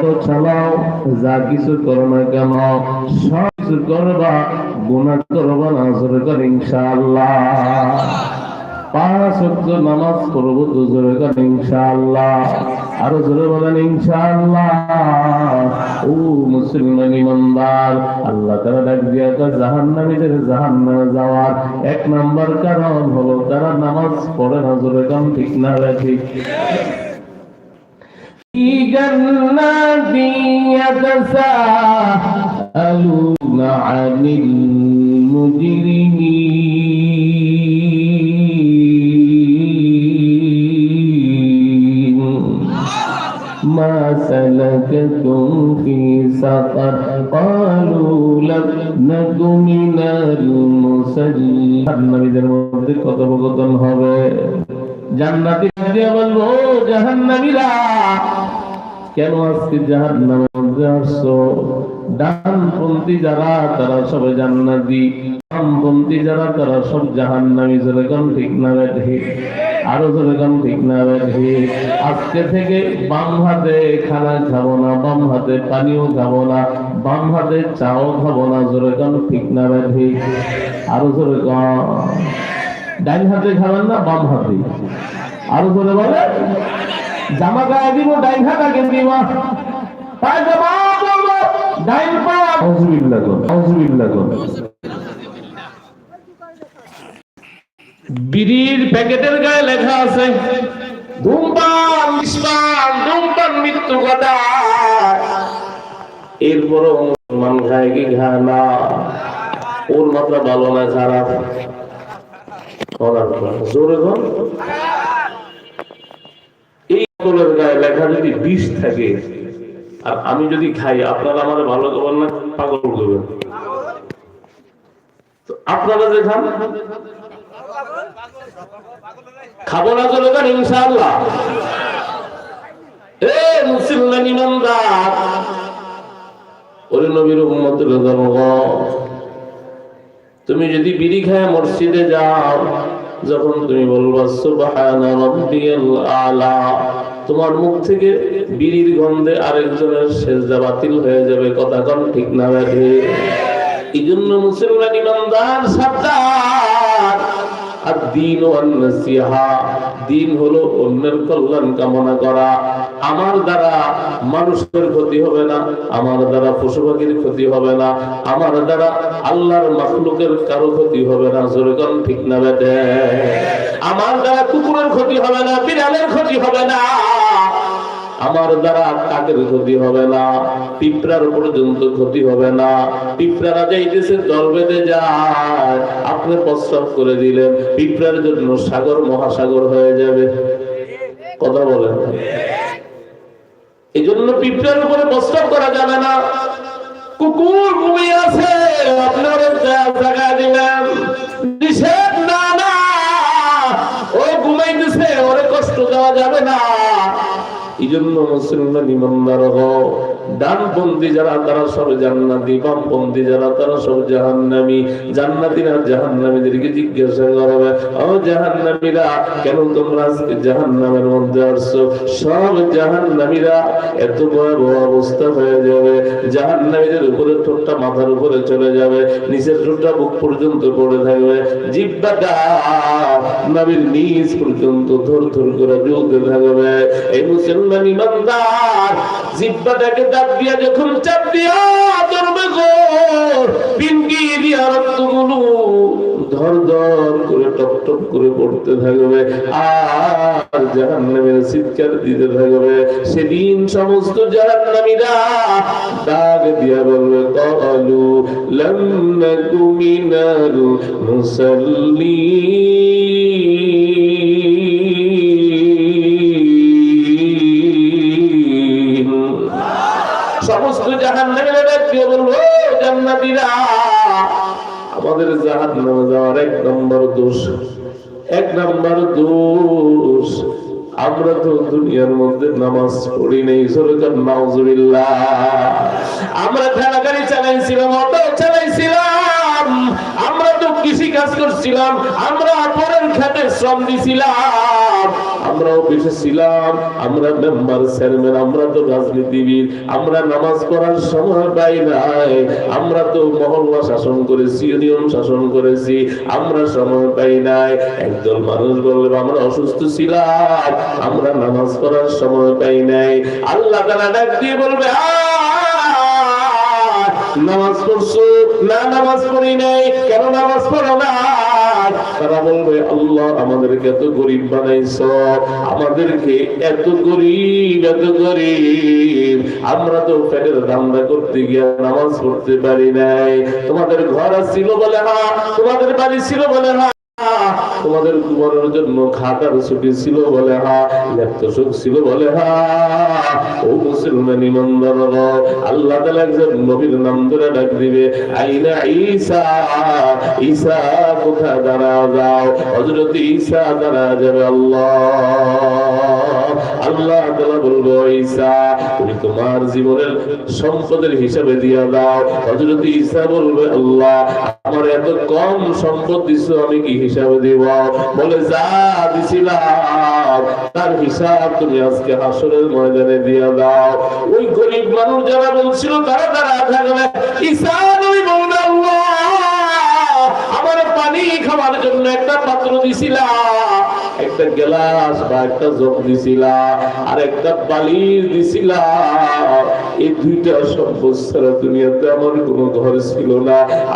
Auto চালাও, যা কিছু করো না কেন, সব কিছু করবা গুণা করবা না কর পাঁচ নামাজ তো জোরে কর আরও জোরে বলেন ও ইমানদার, আল্লাহ তারা ডাক দিয়া যাওয়ার এক নাম্বার কারণ হলো তারা নামাজ পড়ে না, জোরে কম ঠিক না ঠিক? في جنات يتساءلون عن المجرمين ما سلككم في سقر قالوا لم نك من المصلين নবীদের মধ্যে কথোপকথন হবে জান্নাতি দিয়ে বলব জাহান্নামীরা কেন আজকে জাহান্নামের আসছো? ডানপন্থী যারা, তারা সবাই জান্নাতি। বামপন্থী যারা, তারা সব জাহান্নামী। যেরকম ঠিক না ঠিক? আরও যেরকম ঠিক না ঠিক? আজকে থেকে বাম হাতে খানা খাব না, বাম হাতে পানিও খাব না, বাম হাতে চাও খাব না যেরকম ঠিক না ঠিক? আরও যেরকম ডাইন হাতে খাবেন না, বাম হাতে। আরও করে বলে। জামা গায়ে দিব, ডাইন হাত আগে দিব। পরবো, ডাইন পা। আউযুবিল্লাহ আউযুবিল্লাহ বিড়ির প্যাকেটের গায়ে লেখা আছে, ধূমপান নিষ্পান ধূমপান মৃত্যু কথা। এরপরও মুসলমান খায় কি খায় না? ওর মাত্রা ভালো না, খারাপ। জোরে এই গায়ে লেখা যদি বিষ থাকে, আর আমি যদি খাই, আপনারা ভালো করবেন না, পাগল করবেন। আপনারা যে খান, খাব না চলে এ মুসলমান ইমানদার ওরে নবীর উম্মতের তুমি যদি বিড়ি খায় মসজিদে যাও, যখন তুমি বলবা, সুবহানা আলা তোমার মুখ থেকে বিড়ির গন্ধে আরেকজনের সেজদা বাতিল হয়ে যাবে, কথা কোন ঠিক না ব্যাধি এই জন্য মুসলমান ইমানদার পশু পাখির ক্ষতি হবে না, আমার দ্বারা আল্লাহর মাখলুকের কারও ক্ষতি হবে না জোরেকন ঠিক না বেটে আমার দ্বারা কুকুরের ক্ষতি হবে না, বিড়ালের ক্ষতি হবে না। আমার দ্বারা কাকের ক্ষতি হবে না, পিঁপড়ার পর্যন্ত ক্ষতি হবে না। পিঁপড়ারা যাইতেছে দল বেঁধে যায়, আপনি প্রস্তাব করে দিলেন, পিঁপড়ার জন্য সাগর, মহাসাগর হয়ে যাবে। কথা বলেন। এই জন্য পিঁপড়ার উপরে প্রস্তাব করা যাবে না। কুকুর ঘুমিয়ে আছে, আপনার জায়গা দিলেন, নিষেধ না না। ও ঘুমাইতেছে, ওরে কষ্ট দেওয়া যাবে না। এই জন্য যারা, তারা সব জান্নাতি। যারা, তারা সব জাহান্নামী। জাহান্নামীদেরকে জিজ্ঞাসা করবে, ও জাহান্নামীরা, কেন তোমরা আজকে জাহান্নামের মধ্যে সব জাহান্নামীরা এত ভয়াবহ অবস্থা হয়ে যাবে। জাহান্নামীদের উপরে ঠোঁটটা মাথার উপরে চলে যাবে। নিচের ঠোঁটটা বুক পর্যন্ত পড়ে থাকবে। জিব্বাটা নবীর নিচ পর্যন্ত ধর ধর করে জ্বলতে থাকবে। এই মুসলমান ইমানদার জিব্বাটাকে চাপ দিয়া যখন চাপ দিয়া ধরবে গো রক্তগুলো ধর ধর করে টপ টপ করে পড়তে থাকবে, আর জাহান্নামের চিৎকার দিতে থাকবে। সেদিন সমস্ত জাহান্নামীরা ডাক দিয়া বলবে, কলু লম নাকু মিনাল মুসাল্লিন। নম্বর দোষ। আমরা তো দুনিয়ার মধ্যে নামাজ পড়ি নেই সরকার নাউজুবিল্লাহ। আমরা খেলাগাড়ি চালাইছিলাম, অটো চালাইছিলাম। কৃষি কাজ করছিলাম আমরা পরের খেতে শ্রম দিছিলাম। আমরা অফিসে ছিলাম আমরা মেম্বার চেয়ারম্যান আমরা তো রাজনীতিবিদ আমরা নামাজ পড়ার সময় পাই নাই আমরা তো মহল্লা শাসন করেছি ইউনিয়ন শাসন করেছি আমরা সময় পাই নাই। একদল মানুষ বলবে আমরা অসুস্থ ছিলাম আমরা নামাজ পড়ার সময় পাই নাই। আল্লাহ তারা ডাক দিয়ে বলবে "আয়, নামাজ পড়ছো? না, নামাজ পড়ি নাই। কেন নামাজ পড়ো না? তারা বলবে, আল্লাহ আমাদেরকে এত গরিব বানাইছ। আমাদেরকে এত গরিব এত গরিব। আমরা তো পেটের ধান্দা করতে গিয়ে নামাজ পড়তে পারি নাই। তোমাদের ঘর ছিল বলে না, তোমাদের বাড়ি ছিল বলে হা তোমাদের ঘুমানোর জন্য খাটার ছুটি ছিল বলে, হা, লেপ্ত সুখ ছিল বলে, হা। ও মুসলমান ইমানদার আল্লাহ তাআলা একজন নবীর নাম ধরে ডাক দিবে, আইনা ঈসা ঈসা কোথা দাঁড়া যাও? হযরত ঈসা দাঁড়া যাবে, আল্লাহ তোমার জীবনের সম্পদের হিসাবে দাও। বলবে, আল্লাহ, আমার এত কম সম্পদ দিছো, আমি কি হিসাবে বলে, যা দিছিলাম, তার হিসাব তুমি আজকে ময়দানে দাও। ওই গরিব মানুষ যারা বলছিল, তারা তারা থাকবে আমার পানি খাওয়ার জন্য একটা পাত্র দিছিলাম।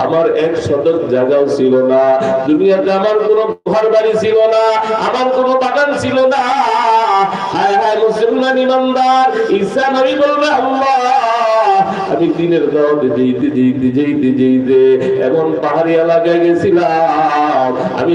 আমার এক শতক জায়গাও ছিল না, দুনিয়াতে আমার কোনো ঘর বাড়ি ছিল না, আমার কোনো বাগান ছিল না। হায় হায়, মুসলমান ইমানদার নবী বলবে আমি দিনের দাওয়াতে যেতে যেতে যেতে যেতে এমন পাহাড়ি এলাকায় গেছিলাম। আমি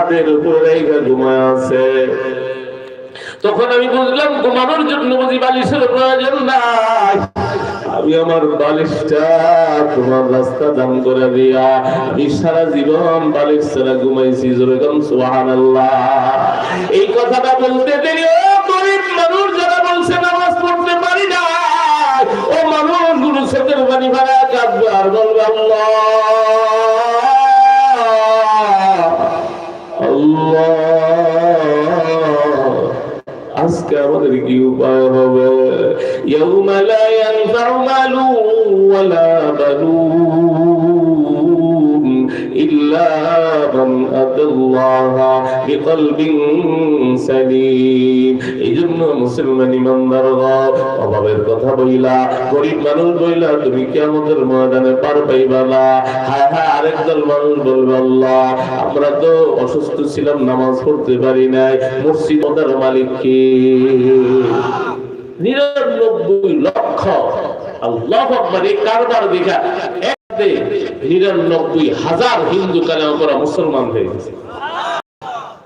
হাতের উপরে রেখে ঘুমায় আছে। তখন আমি বুঝলাম, ঘুমানোর জন্য বুঝি বালিশের প্রয়োজন নাই। আমি আমার বালিশটা তোমার রাস্তা দান করে দিয়া আমি সারা জীবন বালিশ ছাড়া ঘুমাইছি। যেরকম সুবহানাল্লাহ। এই কথাটা বলতে দেরি, ও গরিব মানুষ যারা বলছে নামাজ পড়তে পারি না। ও মানুষ, গুরু সেতের বাড়ি ভাড়া কাঁদবে আর বলবে আল্লাহ। আজকে আমাদের কি উপায় হবে ইয়াউমা লা ইয়ানফাউ মালু ওয়ালা বানুন মান আতাল্লাহা বিকলবিন সালিম। এইজন্য মুসলমান ইমানদার অভাবের কথা বইলা গরিব মানুষ বইলা তুমি কিয়ামতের ময়দানে পার পাইবা না। হায় হায় আরেক দল মানুষ বলবে, আল্লাহ, আমরা তো অসুস্থ ছিলাম, নামাজ পড়তে পারি নাই, মসজিদ ওদের মালিক কে? নিরানব্বই লক্ষ। আল্লাহ এই কারবার দেখা নিরানব্বই হাজার হিন্দু কালেমা মুসলমান হয়ে গেছে।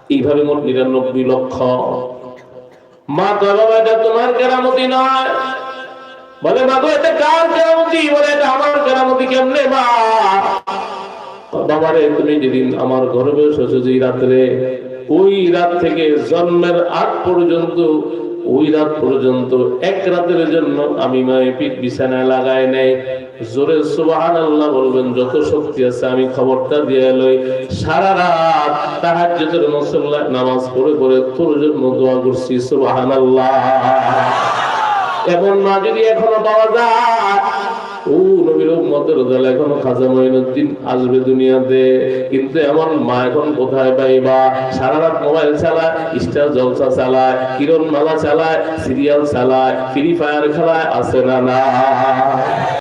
এইভাবে মোট নিরানব্বই লক্ষ। মা বাবা, এটা তোমার কেরামতি নয়। বলে, মা গো, এটা কার কেরামতি? বলে, এটা আমার কেরামতি কেমনে, মা? বাবারে, তুমি যেদিন আমার গর্ভে এসেছ যে রাত্রে, ওই রাত থেকে জন্মের আগ পর্যন্ত, ওই রাত পর্যন্ত এক রাতের জন্য আমি মায়ের পিঠ বিছানায় লাগাই নাই। জোরে সুবাহান আল্লাহ বলবেন, যত শক্তি আছে আমি খবরটা দিয়ে লই সারা রাত তাহাজ্জুদের মুসল্লা নামাজ পড়ে পড়ে তোর জন্য দোয়া করছি সুবাহান আল্লাহ এমন মা যদি এখনও পাওয়া যায়। ও নবীর উম্মতের দল এখনও খাজা মঈনুদ্দিন আসবে দুনিয়াতে, কিন্তু এমন মা এখন কোথায় পাইবা? সারা রাত মোবাইল চালায়, স্টার জলসা চালায় কিরণ মালা চালায়, সিরিয়াল চালায়, ফ্রি ফায়ার খেলায় আছে না না